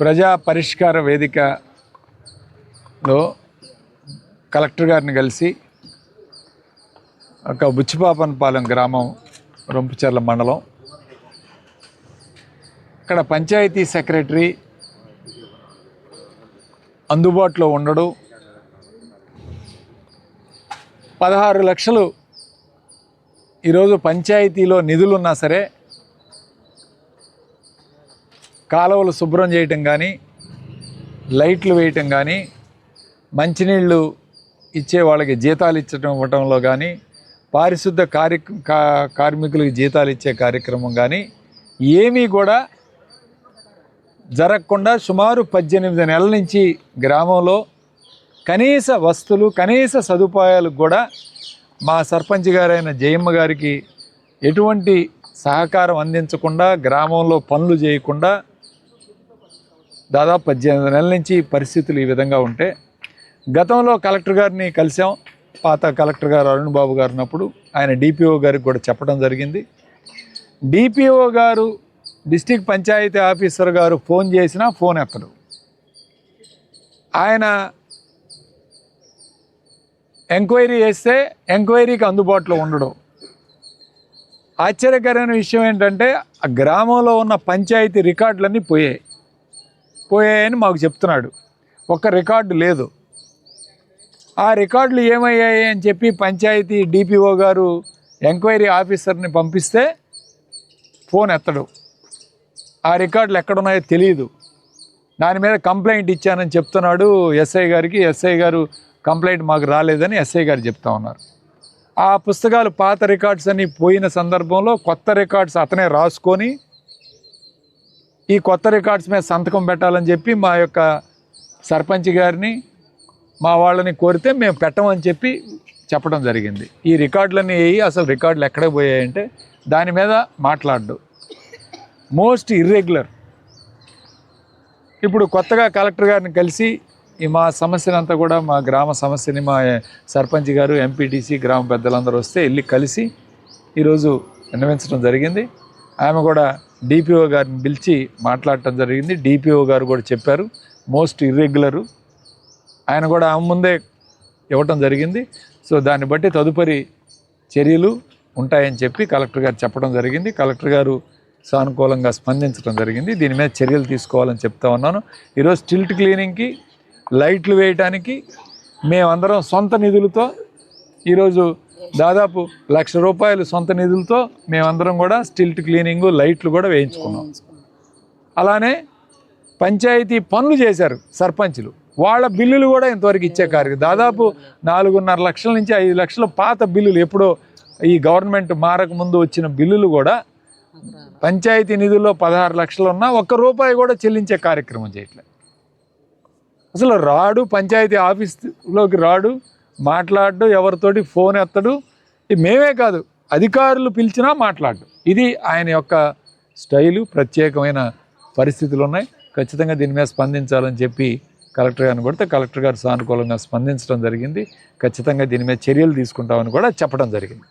ప్రజా పరిష్కార వేదికలో కలెక్టర్ గారిని కలిసి ఒక బుచ్చిపాపనపాలెం గ్రామం రొంపుచర్ల మండలం అక్కడ పంచాయతీ సెక్రటరీ అందుబాటులో ఉండడు. పదహారు లక్షలు ఈరోజు పంచాయతీలో నిధులున్నా సరే కాలువలు శుభ్రం చేయటం కానీ లైట్లు వేయటం కానీ మంచినీళ్ళు ఇచ్చే వాళ్ళకి జీతాలు ఇచ్చటం ఇవ్వటంలో కానీ పారిశుద్ధ కార్య కా- కార్మికులకి జీతాలు ఇచ్చే కార్యక్రమం కానీ ఏమీ కూడా జరగకుండా సుమారు పద్దెనిమిది నెలల నుంచి గ్రామంలో కనీస వస్తువులు కనీస సదుపాయాలకు కూడా మా సర్పంచ్ గారైన జయమ్మ గారికి ఎటువంటి సహకారం అందించకుండా గ్రామంలో పనులు చేయకుండా దాదాపు పద్దెనిమిది నెలల నుంచి పరిస్థితులు ఈ విధంగా ఉంటే గతంలో కలెక్టర్ గారిని కలిసాం పాత కలెక్టర్ గారు అరుణ్ బాబు గారు ఉన్నప్పుడు ఆయన డిపిఓ గారికి కూడా చెప్పడం జరిగింది. DPO garu district panchayat officer garu phone చేసినా ఫోన్ ఎత్తడు ఆయన ఎంక్వైరీ చేస్తే ఎంక్వైరీకి అందుబాటులో ఉండడం. ఆశ్చర్యకరమైన విషయం ఏంటంటే ఆ గ్రామంలో ఉన్న పంచాయతీ రికార్డులన్నీ పోయాయి. పోయాయని మాకు చెప్తున్నాడు. ఒక్క రికార్డు లేదు. ఆ రికార్డులు ఏమయ్యాయి అని చెప్పి పంచాయతీ డిపిఓ గారు ఎంక్వైరీ ఆఫీసర్ని పంపిస్తే ఫోన్ ఎత్తడు. ఆ రికార్డులు ఎక్కడున్నాయో తెలియదు దాని మీద కంప్లైంట్ ఇచ్చానని చెప్తున్నాడు ఎస్ఐ గారికి. ఎస్ఐ గారు కంప్లైంట్ మాకు రాలేదని ఎస్ఐ గారు చెప్తా ఉన్నారు. ఆ పుస్తకాలు పాత రికార్డ్స్ అన్ని పోయిన సందర్భంలో కొత్త రికార్డ్స్ అతనే రాసుకొని ఈ కొత్త రికార్డ్స్ మీద సంతకం పెట్టాలని చెప్పి మా యొక్క సర్పంచ్ గారిని మా వాళ్ళని కోరితే మేము పెట్టమని చెప్పి చెప్పడం జరిగింది. ఈ రికార్డులన్నీ వేయి అసలు రికార్డులు ఎక్కడికి పోయాయంటే దాని మీద మాట్లాడు మోస్ట్ ఇర్రెగ్యులర్. ఇప్పుడు కొత్తగా కలెక్టర్ గారిని కలిసి ఈ మా సమస్యనంతా కూడా మా గ్రామ సమస్యని మా సర్పంచ్ గారు ఎంపీటీసీ గ్రామ పెద్దలందరూ వస్తే వెళ్ళి కలిసి ఈరోజు విన్నవించడం జరిగింది. ఆమె కూడా డిపిఓ గారిని పిలిచి మాట్లాడటం జరిగింది. డిపిఓ గారు కూడా చెప్పారు. మోస్ట్ ఇర్రెగ్యులరు ఆయన కూడా ఆమె ముందే ఇవ్వటం జరిగింది. సో దాన్ని బట్టి తదుపరి చర్యలు ఉంటాయని చెప్పి కలెక్టర్ గారు చెప్పడం జరిగింది. కలెక్టర్ గారు సానుకూలంగా స్పందించడం జరిగింది. దీని మీద చర్యలు తీసుకోవాలని చెప్తా ఉన్నాను. ఈరోజు స్టిల్ట్ క్లీనింగ్కి లైట్లు వేయటానికి మేమందరం సొంత నిధులతో ఈరోజు దాదాపు లక్ష రూపాయలు సొంత నిధులతో మేమందరం కూడా స్టిల్ట్ క్లీనింగ్ లైట్లు కూడా వేయించుకున్నాం. అలానే పంచాయతీ పనులు చేశారు సర్పంచులు. వాళ్ళ బిల్లులు కూడా ఇంతవరకు ఇచ్చే కార్యక్రమం దాదాపు నాలుగున్నర లక్షల నుంచి ఐదు లక్షల పాత బిల్లులు ఎప్పుడో ఈ గవర్నమెంట్ మారక ముందు వచ్చిన బిల్లులు కూడా పంచాయతీ నిధుల్లో పదహారు లక్షలు ఉన్నా ఒక్క రూపాయి కూడా చెల్లించే కార్యక్రమం చేయట్లేదు. అసలు రాడు పంచాయతీ ఆఫీస్లోకి రాడు మాట్లాడు ఎవరితోటి ఫోన్ ఎత్తడు. మేమే కాదు అధికారులు పిలిచినా మాట్లాడు ఇది ఆయన యొక్క స్టైలు ప్రత్యేకమైన పరిస్థితులు ఉన్నాయి ఖచ్చితంగా దీని మీద స్పందించాలని చెప్పి కలెక్టర్ గారిని కొడితే కలెక్టర్ గారు సానుకూలంగా స్పందించడం జరిగింది. ఖచ్చితంగా దీని మీద చర్యలు తీసుకుంటామని కూడా చెప్పడం జరిగింది.